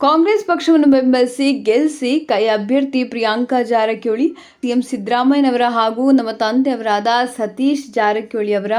ಕಾಂಗ್ರೆಸ್ ಪಕ್ಷವನ್ನು ಬೆಂಬಲಿಸಿ, ಗೆಲ್ಲಿಸಿ ಕೈ ಅಭ್ಯರ್ಥಿ ಪ್ರಿಯಾಂಕಾ ಜಾರಕಿಹೊಳಿ, ಸಿಎಂ ಸಿದ್ದರಾಮಯ್ಯನವರ ಹಾಗೂ ನಮ್ಮ ತಂದೆಯವರಾದ ಸತೀಶ್ ಜಾರಕಿಹೊಳಿ ಅವರ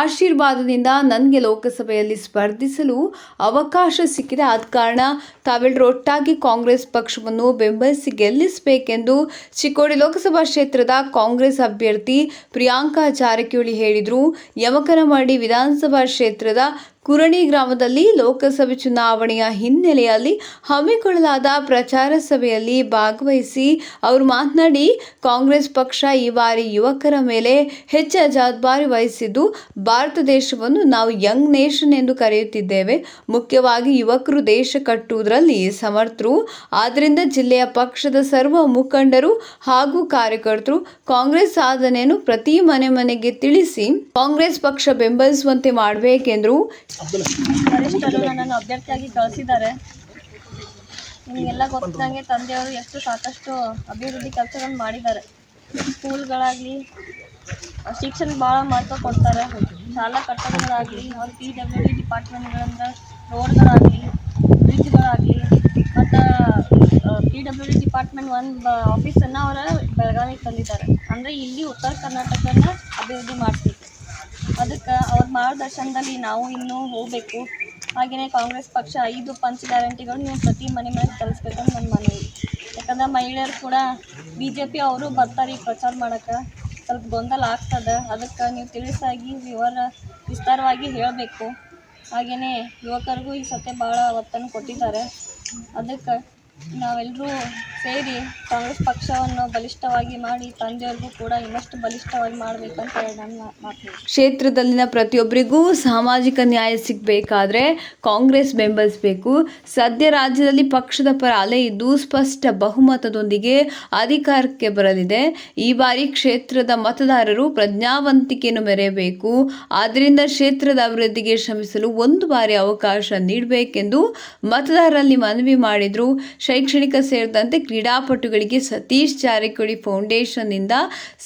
ಆಶೀರ್ವಾದದಿಂದ ನನಗೆ ಲೋಕಸಭೆಯಲ್ಲಿ ಸ್ಪರ್ಧಿಸಲು ಅವಕಾಶ ಸಿಕ್ಕಿದೆ. ಆದ ಕಾರಣ ತಾವೆಲ್ಲರೂ ಒಟ್ಟಾಗಿ ಕಾಂಗ್ರೆಸ್ ಪಕ್ಷವನ್ನು ಬೆಂಬಲಿಸಿ ಗೆಲ್ಲಿಸಬೇಕೆಂದು ಚಿಕ್ಕೋಡಿ ಲೋಕಸಭಾ ಕ್ಷೇತ್ರದ ಕಾಂಗ್ರೆಸ್ ಅಭ್ಯರ್ಥಿ ಪ್ರಿಯಾಂಕಾ ಜಾರಕಿಹೊಳಿ ಹೇಳಿದರು. ಯಮಕನಮಾಡಿ ವಿಧಾನಸಭಾ ಕ್ಷೇತ್ರದ ಕುರಣಿ ಗ್ರಾಮದಲ್ಲಿ ಲೋಕಸಭೆ ಚುನಾವಣೆಯ ಹಿನ್ನೆಲೆಯಲ್ಲಿ ಹಮ್ಮಿಕೊಳ್ಳಲಾದ ಪ್ರಚಾರ ಸಭೆಯಲ್ಲಿ ಭಾಗವಹಿಸಿ ಅವರು ಮಾತನಾಡಿ, ಕಾಂಗ್ರೆಸ್ ಪಕ್ಷ ಈ ಬಾರಿ ಯುವಕರ ಮೇಲೆ ಹೆಚ್ಚು ಜವಾಬ್ದಾರಿ ವಹಿಸಿದ್ದು, ಭಾರತ ದೇಶವನ್ನು ನಾವು ಯಂಗ್ ನೇಷನ್ ಎಂದು ಕರೆಯುತ್ತಿದ್ದೇವೆ. ಮುಖ್ಯವಾಗಿ ಯುವಕರು ದೇಶ ಕಟ್ಟುವುದರಲ್ಲಿ ಸಮರ್ಥರು. ಆದ್ದರಿಂದ ಜಿಲ್ಲೆಯ ಪಕ್ಷದ ಸರ್ವ ಮುಖಂಡರು ಹಾಗೂ ಕಾರ್ಯಕರ್ತರು ಕಾಂಗ್ರೆಸ್ ಸಾಧನೆಯನ್ನು ಪ್ರತಿ ಮನೆ ಮನೆಗೆ ತಿಳಿಸಿ, ಕಾಂಗ್ರೆಸ್ ಪಕ್ಷ ಬೆಂಬಲಿಸುವಂತೆ ಮಾಡಬೇಕೆಂದರು ವರಿಷ್ಠರು ನನ್ನನ್ನು ಅಭ್ಯರ್ಥಿಯಾಗಿ ಕಳಿಸಿದ್ದಾರೆ. ನಿಮಗೆಲ್ಲ ಗೊತ್ತಿದ್ದಂಗೆ ತಂದೆಯವರು ಎಷ್ಟು ಸಾಕಷ್ಟು ಅಭಿವೃದ್ಧಿ ಕೆಲಸಗಳನ್ನು ಮಾಡಿದ್ದಾರೆ. ಸ್ಕೂಲ್ಗಳಾಗಲಿ ಶಿಕ್ಷಣ ಭಾಳ ಮಹತ್ವ ಕೊಡ್ತಾರೆ. ಶಾಲಾ ಕಟ್ಟಡಗಳಾಗಲಿ, ಅವ್ರ ಪಿ ಡಬ್ಲ್ಯೂ ಡಿ ಡಿಪಾರ್ಟ್ಮೆಂಟ್ಗಳಿಂದ ರೋಡ್ಗಳಾಗಲಿ, ಬ್ರಿಡ್ಜ್ಗಳಾಗಲಿ, ಮತ್ತು ಪಿ ಡಬ್ಲ್ಯೂ ಡಿ ಡಿಪಾರ್ಟ್ಮೆಂಟ್ ಒಂದು ಆಫೀಸನ್ನು ಅವರ ಬೆಳಗಾವಿಗೆ ತಂದಿದ್ದಾರೆ. ಅಂದರೆ ಇಲ್ಲಿ ಉತ್ತರ ಕರ್ನಾಟಕನ ಅಭಿವೃದ್ಧಿ ಮಾಡ್ತಿದ್ರು ಅದಕ್ಕೆ ಅವ್ರ ಮಾರ್ಗದರ್ಶನದಲ್ಲಿ ನಾವು ಇನ್ನೂ ಹೋಗಬೇಕು. ಹಾಗೆಯೇ ಕಾಂಗ್ರೆಸ್ ಪಕ್ಷ ಐದು ಪಂಚ ಗ್ಯಾರಂಟಿಗಳು ನೀವು ಪ್ರತಿ ಮನೆ ಮನೆಗೆ ತಲುಪಿಸ್ಬೇಕಂತ ನನ್ನ ಮನವಿ. ಯಾಕಂದ್ರೆ ಮಹಿಳೆಯರು ಕೂಡ ಬಿ ಜೆ ಪಿ ಅವರು ಬರ್ತಾರೆ ಈಗ ಪ್ರಚಾರ ಮಾಡೋಕ್ಕೆ. ಸ್ವಲ್ಪ ಗೊಂದಲ ಆಗ್ತದೆ. ಅದಕ್ಕೆ ನೀವು ತಿಳಿಸಾಗಿ ವಿವರ ವಿಸ್ತಾರವಾಗಿ ಹೇಳಬೇಕು. ಹಾಗೆಯೇ ಯುವಕರಿಗೂ ಈ ಸತೆ ಭಾಳ ಒತ್ತನ್ನು ಕೊಟ್ಟಿದ್ದಾರೆ. ಅದಕ್ಕೆ ನಾವೆಲ್ಲರೂ ಸೇರಿ ಕಾಂಗ್ರೆಸ್ ಪಕ್ಷವನ್ನು ಬಲಿಷ್ಠವಾಗಿ ಮಾಡಿ ತಂದೆಯವ್ರಿಗೂ ಕೂಡ ಇನ್ನಷ್ಟು ಬಲಿಷ್ಠವಾಗಿ ಮಾಡಬೇಕಂತ ಹೇಳಿ ನನ್ನ ಮಾತು. ಕ್ಷೇತ್ರದಲ್ಲಿನ ಪ್ರತಿಯೊಬ್ಬರಿಗೂ ಸಾಮಾಜಿಕ ನ್ಯಾಯ ಸಿಗಬೇಕಾದ್ರೆ ಕಾಂಗ್ರೆಸ್ ಬೆಂಬಲಿಸಬೇಕು. ಸದ್ಯ ರಾಜ್ಯದಲ್ಲಿ ಪಕ್ಷದ ಪರ ಅಲೆ ಇದ್ದು ಸ್ಪಷ್ಟ ಬಹುಮತದೊಂದಿಗೆ ಅಧಿಕಾರಕ್ಕೆ ಬರಲಿದೆ. ಈ ಬಾರಿ ಕ್ಷೇತ್ರದ ಮತದಾರರು ಪ್ರಜ್ಞಾವಂತಿಕೆಯನ್ನು ಮೆರೆಯಬೇಕು. ಆದ್ದರಿಂದ ಕ್ಷೇತ್ರದ ಅಭಿವೃದ್ಧಿಗೆ ಶ್ರಮಿಸಲು ಒಂದು ಬಾರಿ ಅವಕಾಶ ನೀಡಬೇಕೆಂದು ಮತದಾರರಲ್ಲಿ ಮನವಿ ಮಾಡಿದರು. ಶೈಕ್ಷಣಿಕ ಸೇರಿದಂತೆ ಕ್ರೀಡಾಪಟುಗಳಿಗೆ ಸತೀಶ್ ಜಾರಕಿಹೊಳಿ ಫೌಂಡೇಶನ್ನಿಂದ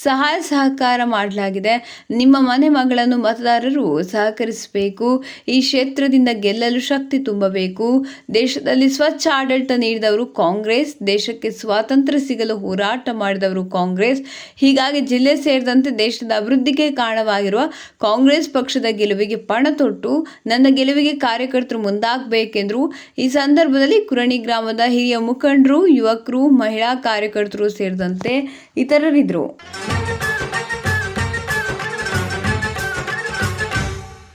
ಸಹಾಯ ಸಹಕಾರ ಮಾಡಲಾಗಿದೆ. ನಿಮ್ಮ ಮನೆ ಮಗಳನ್ನು ಮತದಾರರು ಸಹಕರಿಸಬೇಕು. ಈ ಕ್ಷೇತ್ರದಿಂದ ಗೆಲ್ಲಲು ಶಕ್ತಿ ತುಂಬಬೇಕು. ದೇಶದಲ್ಲಿ ಸ್ವಚ್ಛ ಆಡಳಿತ ನೀಡಿದವರು ಕಾಂಗ್ರೆಸ್, ದೇಶಕ್ಕೆ ಸ್ವಾತಂತ್ರ್ಯ ಸಿಗಲು ಹೋರಾಟ ಮಾಡಿದವರು ಕಾಂಗ್ರೆಸ್. ಹೀಗಾಗಿ ಜಿಲ್ಲೆ ಸೇರಿದಂತೆ ದೇಶದ ಅಭಿವೃದ್ಧಿಗೆ ಕಾರಣವಾಗಿರುವ ಕಾಂಗ್ರೆಸ್ ಪಕ್ಷದ ಗೆಲುವಿಗೆ ಪಣ ತೊಟ್ಟು ನನ್ನ ಗೆಲುವಿಗೆ ಕಾರ್ಯಕರ್ತರು ಮುಂದಾಗಬೇಕೆಂದರು. ಈ ಸಂದರ್ಭದಲ್ಲಿ ಕುರಣಿ ಗ್ರಾಮದ ಹಿರಿಯ ಮುಖಂಡರು ಯುವಕರು ಮಹಿಳಾ ಕಾರ್ಯಕರ್ತರು ಸೇರಿದಂತೆ ಇತರರಿದ್ದರು.